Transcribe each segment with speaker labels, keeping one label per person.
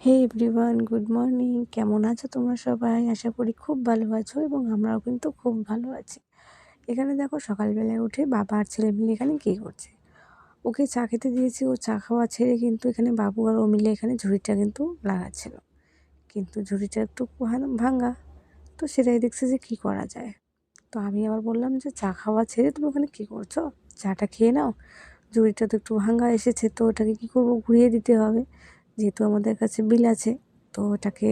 Speaker 1: হে everyone good morning কেমন আছো তোমরা সবাই? আশা করি খুব ভালো আছো এবং আমরাও কিন্তু খুব ভালো আছি। এখানে দেখো সকালবেলায় উঠে বাবা আর ছেলে মিলে এখানে কী করছে? ওকে চা খেতে দিয়েছি, ও চা খাওয়া ছেড়ে কিন্তু এখানে বাবু আর ও মিলে এখানে ঝুড়িটা কিন্তু লাগাচ্ছিল। কিন্তু ঝুড়িটা একটু ভাঙা তো সেটাই দেখছে যে কী করা যায়। তো আমি আবার বললাম যে চা খাওয়া ছেড়ে তুমি ওখানে কী করছ? চাটা খেয়ে নাও। ঝুড়িটা তো একটু ভাঙা এসেছে, তো ওটাকে কী করব? ঘুরিয়ে দিতে হবে। যেহেতু আমাদের কাছে বিল আছে, তো ওটাকে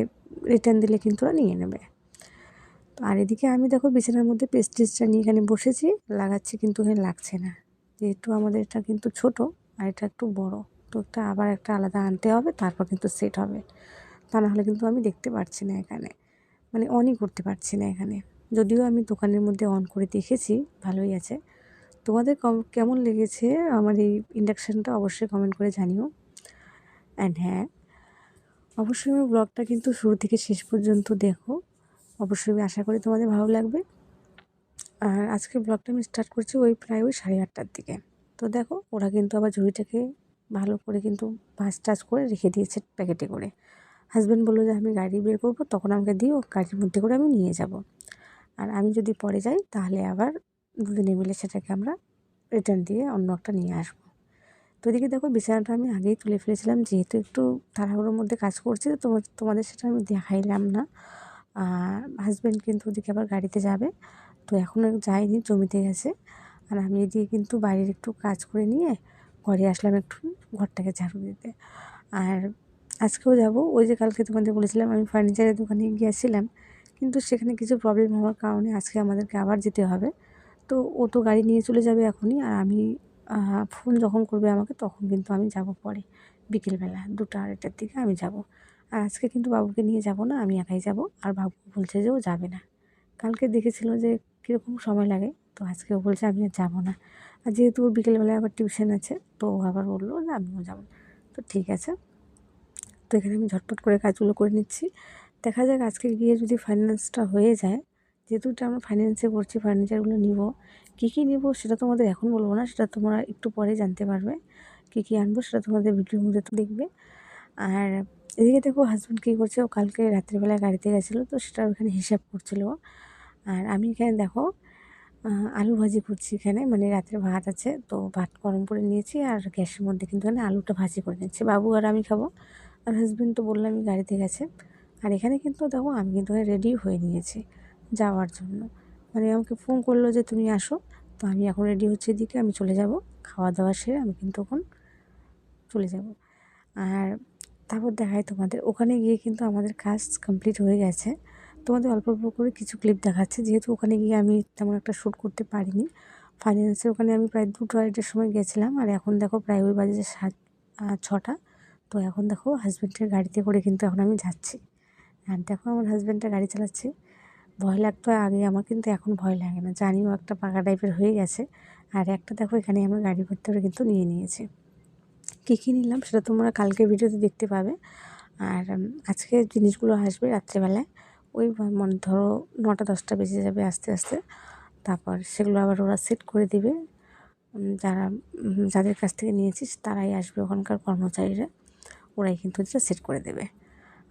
Speaker 1: রিটার্ন দিলে কিন্তু ওরা নিয়ে নেবে। তো আর এদিকে আমি দেখো বিছানার মধ্যে পেস্টিসটা নিয়ে এখানে বসেছি, লাগাচ্ছি কিন্তু এখানে লাগছে না। যেহেতু আমাদের এটা কিন্তু ছোট আর এটা একটু বড়, তো একটা আবার একটা আলাদা আনতে হবে, তারপর কিন্তু সেট হবে। তা নাহলে কিন্তু আমি দেখতে পারছি না এখানে মানে অনই করতে পারছি না এখানে। যদিও আমি দোকানের মধ্যে অন করে দেখেছি, ভালোই আছে। তোমাদের কেমন লেগেছে আমার এই ইন্ডাকশানটা অবশ্যই কমেন্ট করে জানিও। অ্যান্ড হ্যাঁ অবশ্যই আমি ব্লগটা কিন্তু শুরু থেকে শেষ পর্যন্ত দেখো। অবশ্যই আমি আশা করি তোমাদের ভালো লাগবে। আর আজকে ব্লগটা আমি স্টার্ট করছি ওই প্রায় ওই সাড়ে আটটার দিকে। তো দেখো, ওরা কিন্তু আবার ঝুড়িটাকে ভালো করে কিন্তু ভাজ টাজ করে রেখে দিয়েছে প্যাকেটে করে। হাজব্যান্ড বলল যে, আমি গাড়ি বের করব, তখন আমাকে দিও, গাড়ির মধ্যে করে আমি নিয়ে যাব। আর আমি যদি পরে যাই, তাহলে আবার দুদিনে মিলে সেটাকে আমরা রিটার্ন দিয়ে অন্য একটা নিয়ে আসব। তো এদিকে দেখো বিছানাটা আমি আগেই তুলে ফেলেছিলাম, যেহেতু একটু তাড়াহুড়োর মধ্যে কাজ করছি, তো তোমাদের সেটা আমি দেখাইলাম না। আর হাজব্যান্ড কিন্তু ওদিকে আবার গাড়িতে যাবে, তো এখনও যায়নি, জমিতে গেছে। আর আমি এদিকে কিন্তু বাইরের একটু কাজ করে নিয়ে ঘরে আসলাম একটু ঘরটাকে ঝাড়ু দিতে। আর আজকেও যাব, ওই যে কালকে তোমাদের বলেছিলাম আমি ফার্নিচারের দোকানে গিয়েছিলাম, কিন্তু সেখানে কিছু প্রবলেম হওয়ার কারণে আজকে আমাদেরকে আবার যেতে হবে। তো ও তো গাড়ি নিয়ে চলে যাবে এখনই, আর আমি ফোন যখন করবে আমাকে, তখন কিন্তু আমি যাব পরে, বিকেলবেলা দুটো আড়াইটার দিকে আমি যাব। আর আজকে কিন্তু বাবুকে নিয়ে যাব না, আমি একাই যাব। আর বাবু বলছে যে ও যাবে না। কালকে দেখেছিল যে কীরকম সময় লাগে, তো আজকে ও বলছে আমি আর যাব না। আর যেহেতু ওর বিকেলবেলায় আবার টিউশন আছে, তো ও আবার বলল যে আমিও যাব। তো ঠিক আছে। তো এখানে আমি ঝটপট করে কাজগুলো করে নিচ্ছি। দেখা যাক আজকে গিয়ে যদি ফাইন্যান্সটা হয়ে যায় যেহেতু এটা আমরা ফাইন্যান্সে করছি ফার্নিচারগুলো নিব। কী কী নেব সেটা তোমাদের এখন বলব না, সেটা তোমরা একটু পরে জানতে পারবে। কী কী আনব সেটা তোমাদের ভিডিওর মধ্যে তো দেখবে। আর এদিকে দেখো হাজব্যান্ড কী করছে, ও কালকে রাত্রিবেলায় গাড়িতে গেছিল, তো সেটা ওখানে হিসাব করছিল। আর আমি এখানে দেখো আলু ভাজি করছি এখানে মানে রাত্রে ভাত আছে, তো ভাত গরম করে নিয়েছি, আর গ্যাসের মধ্যে কিন্তু এখানে আলুটা ভাজি করে নিচ্ছি। বাবু আর আমি খাব, আর হাজব্যান্ড তো বললামই গাড়িতে গেছে। আর এখানে কিন্তু দেখো আমি কিন্তু রেডি হয়ে নিয়েছি। যাওয়ার জন্য। মানে আমাকে ফোন করল যে, তুমি আসো। তো আমি এখন রেডি হচ্ছে এদিকে, আমি চলে যাব। খাওয়া দাওয়া সেরে আমি কিন্তু তখন চলে যাব। আর তারপর দেখায় তোমাদের। ওখানে গিয়ে কিন্তু আমাদের কাজ কমপ্লিট হয়ে গেছে। তোমাদের অল্প অল্প করে কিছু ক্লিপ দেখাচ্ছে। যেহেতু ওখানে গিয়ে আমি তেমন একটা শ্যুট করতে পারিনি। ফাইন্যান্সের ওখানে আমি প্রায় দুটো আড়াইটার সময় গেছিলাম। আর এখন দেখো প্রায় ওই বাজে সাত ছটা। তো এখন দেখো হাজব্যান্ডের গাড়িতে করে কিন্তু এখন আমি যাচ্ছি। আর দেখো আমার হাজব্যান্ডটা গাড়ি চালাচ্ছে। ভয় লাগতো আগে আমার কিন্তু এখন ভয় লাগে না। জানিও একটা পাকা টাইপের হয়ে গেছে। আর একটা দেখো এখানে আমার গাড়ি ভর্তি করে কিন্তু নিয়ে নিয়েছে। কী কী নিলাম সেটা তোমরা কালকে ভিডিওতে দেখতে পাবে। আর আজকে জিনিসগুলো আসবে রাত্রেবেলায়। ওই মানে ধরো নটা, দশটা বেজে যাবে আস্তে আস্তে। তারপর সেগুলো আবার ওরা সেট করে দিবে। যারা যাদের কাছ থেকে নিয়েছিস তারাই আসবে ওখানকার কর্মচারীরা। ওরাই কিন্তু সেট করে দেবে।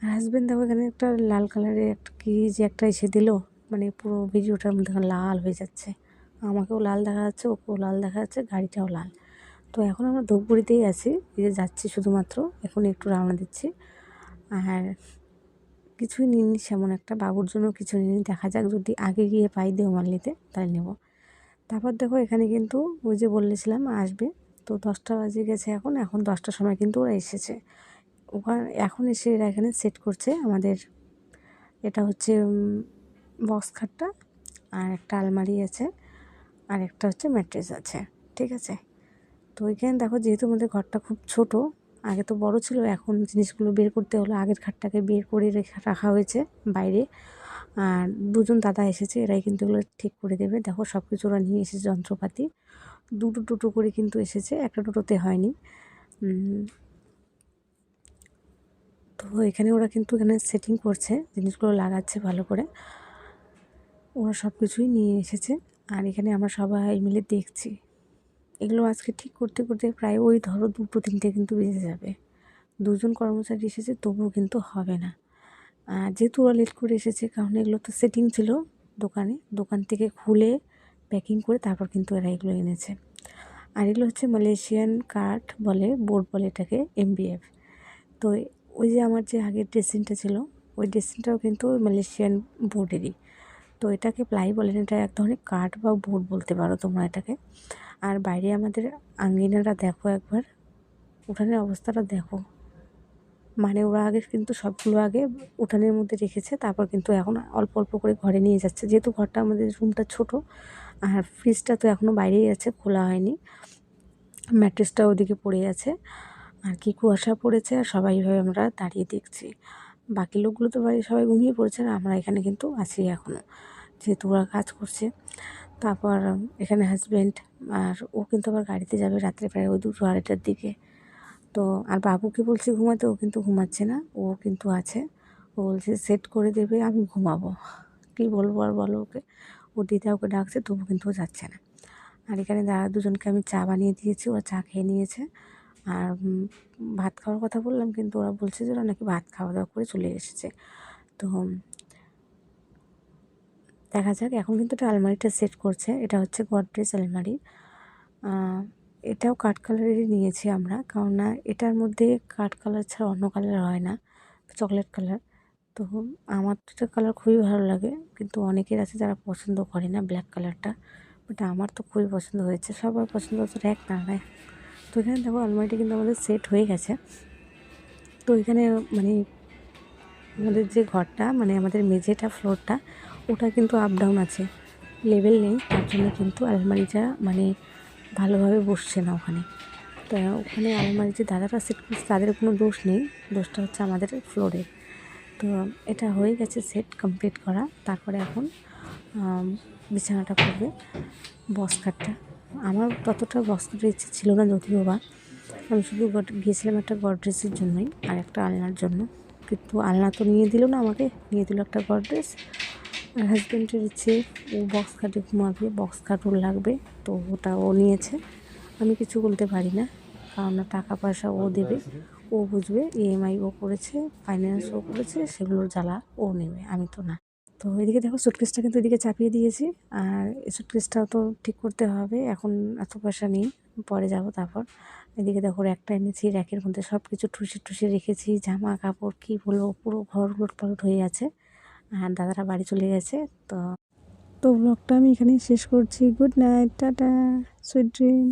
Speaker 1: আর হাজব্যান্ড দেখো এখানে একটা লাল কালারের একটা কী যে একটা এসে দিল মানে পুরো ভিডিওটার মধ্যে লাল হয়ে যাচ্ছে। আমাকেও লাল দেখা যাচ্ছে, ওকেও লাল দেখা যাচ্ছে, গাড়িটাও লাল। তো এখন আমরা ধূপগুড়িতেই আছি, এই যে যাচ্ছি শুধুমাত্র, এখন একটু রওনা দিচ্ছি। আর কিছুই নিইনি, সেমন একটা বাবুর জন্য কিছু নিইনি, দেখা যাক যদি আগে গিয়ে পাই দেওমাল্লিতে তাহলে নেব। তারপর দেখো এখানে কিন্তু ওই যে বলেছিলাম, আসবে। তো দশটা বাজে গেছে এখন এখন দশটার সময় কিন্তু ওরা এসেছে। ওখানে, এখন এসে এরা এখানে সেট করছে আমাদের। এটা হচ্ছে বক্স খাটটা আর একটা আলমারি আছে আর একটা হচ্ছে ম্যাট্রেস আছে, ঠিক আছে? তো ওইখানে দেখো যেহেতু আমাদের ঘরটা খুব ছোট, আগে তো বড় ছিল, এখন জিনিসগুলো বের করতে হলো আগের খাটটাকে বের করে রেখা রাখা হয়েছে বাইরে। আর দুজন দাদা এসেছে, এরাই কিন্তু এগুলো ঠিক করে দেবে। দেখো সব কিছু ওরা নিয়ে এসেছে যন্ত্রপাতি। দুটো টুটো করে কিন্তু এসেছে, একটা টোটোতে হয়নি। তো এখানে ওরা কিন্তু এখানে সেটিং করছে, জিনিসগুলো লাগাচ্ছে ভালো করে। ওরা সব কিছুই নিয়ে এসেছে। আর এখানে আমরা সবাই মিলে দেখছি। এগুলো আজকে ঠিক করতে করতে প্রায় ওই ধরো দুটো তিনটে কিন্তু বেজে যাবে। দুজন কর্মচারী এসেছে, তবুও কিন্তু হবে না। আর যেহেতু ওরা লেট করে এসেছে, কারণ এগুলো তো সেটিং ছিল দোকানে, দোকান থেকে খুলে প্যাকিং করে তারপর কিন্তু এরা এগুলো এনেছে। আর এগুলো হচ্ছে মালয়েশিয়ান কাঠ বলে বোর্ড বলে এটাকে এমবিএফ তো ওই যে আমার যে আগের ড্রেসিংটা ছিল, ওই ড্রেসিংটাও কিন্তু মালয়েশিয়ান বোর্ডেরই তো এটাকে প্লাই বলেন এটা এক ধরনের কাঠ বা বোর্ড বলতে পারো তোমরা এটাকে। আর বাইরে আমাদের আঙ্গিনাটা দেখো একবার। উঠানের অবস্থাটা দেখো। মানে ওরা আগে কিন্তু সবগুলো আগে উঠানের মধ্যে রেখেছে, তারপর কিন্তু এখন অল্প অল্প করে ঘরে নিয়ে যাচ্ছে। যেহেতু ঘরটা আমাদের রুমটা ছোট, আর ফ্রিজটা তো এখনও বাইরেই আছে, খোলা হয়নি। ম্যাট্রেসটা ওদিকে পড়ে আছে। আর কি কুয়াশা পড়েছে আর সবাই ভাবে আমরা দাঁড়িয়ে দেখছি। বাকি লোকগুলো তো বাড়ি সবাই ঘুমিয়ে পড়েছে আর আমরা এখানে কিন্তু আছি এখনও যেহেতু ওরা কাজ করছে। তারপর এখানে হাজব্যান্ড আর ও কিন্তু আবার গাড়িতে যাবে রাত্রে প্রায় ওই দুটো আড়াইটার দিকে। তো আর বাবুকে বলছি ঘুমাতে, ও কিন্তু ঘুমাচ্ছে না, ও কিন্তু আছে। ও বলছে সেট করে দেবে, আমি ঘুমাবো। কী বলব আর বলো ওকে? ও দিদা ওকে ডাকছে, তবু কিন্তু ও যাচ্ছে না। আর এখানে দাদা দুজনকে আমি চা বানিয়ে দিয়েছি, ওরা চা খেয়ে নিয়েছে। আর ভাত খাওয়ার কথা বললাম, কিন্তু ওরা বলছে যে ওরা নাকি ভাত খাওয়া দাওয়া করে চলে এসেছে। তো, দেখা যাক, এখন কিন্তু এটা আলমারিটা সেট করছে। এটা হচ্ছে গডরেজ আলমারি। এটাও কাঠ কালারেরই নিয়েছি আমরা কারণ না এটার মধ্যে কাঠ কালার ছাড়া অন্য কালার হয় না, চকলেট কালার। তো, আমার তো এটা কালার খুবই ভালো লাগে, কিন্তু অনেকের আছে যারা পছন্দ করে না ব্ল্যাক কালারটা, বাট আমার তো খুবই পছন্দ হয়েছে। সবার পছন্দ হচ্ছে এক না রায় তো এখানে দেখো আলমারিটা কিন্তু আমাদের সেট হয়ে গেছে। তো এখানে মানে আমাদের যে ঘরটা মানে আমাদের মেঝেটা, ফ্লোরটা, ওটা কিন্তু আপ ডাউন আছে। লেভেল নেই, তার জন্য কিন্তু আলমারিটা মানে ভালোভাবে বসছে না ওখানে। তো ওখানে আলমারি যে দাদারা সেট করছে, তাদের কোনো দোষ নেই। দোষটা হচ্ছে আমাদের ফ্লোরে তো এটা হয়ে গেছে সেট কমপ্লিট করা। তারপরে এখন বিছানাটা করবে বক্স খাটটা আমার ততটা বক্স খাটের ইচ্ছে ছিল না যদিও বা। আমি শুধু গিয়েছিলাম একটা গডরেজের জন্যই আর একটা আলনার জন্য। কিন্তু আলনা তো নিয়ে দিল না আমাকে, নিয়ে দিল একটা গডরেজ। আর হাজব্যান্ডের ইচ্ছে, ও বক্স খাটে ঘুমাবে, বক্স খাট লাগবে, তো ওটা ও নিয়েছে। আমি কিছু বলতে পারি না, কারণ টাকা পয়সা ও দেবে, ও বুঝবে ইএমআই ও করেছে ফাইন্যান্স ও করেছে, সেগুলোর জ্বালা ও নেবে, আমি তো না। তো এদিকে দেখো সুটকেসটা কিন্তু এদিকে চাপিয়ে দিয়েছি। আর সুটকেসটাও তো ঠিক করতে হবে, এখন এত পয়সা নেই, পরে যাব তারপর। এদিকে দেখো একটা এনেছি র্যাকের মধ্যে সব কিছু ঠুসে ঠুসে রেখেছি, জামা, কাপড়, কী বলব, পুরো ঘর পালট হয়ে আছে আর দাদারা বাড়ি চলে গেছে, তো তো ব্লগটা আমি এখানেই শেষ করছি। Good night tata sweet dream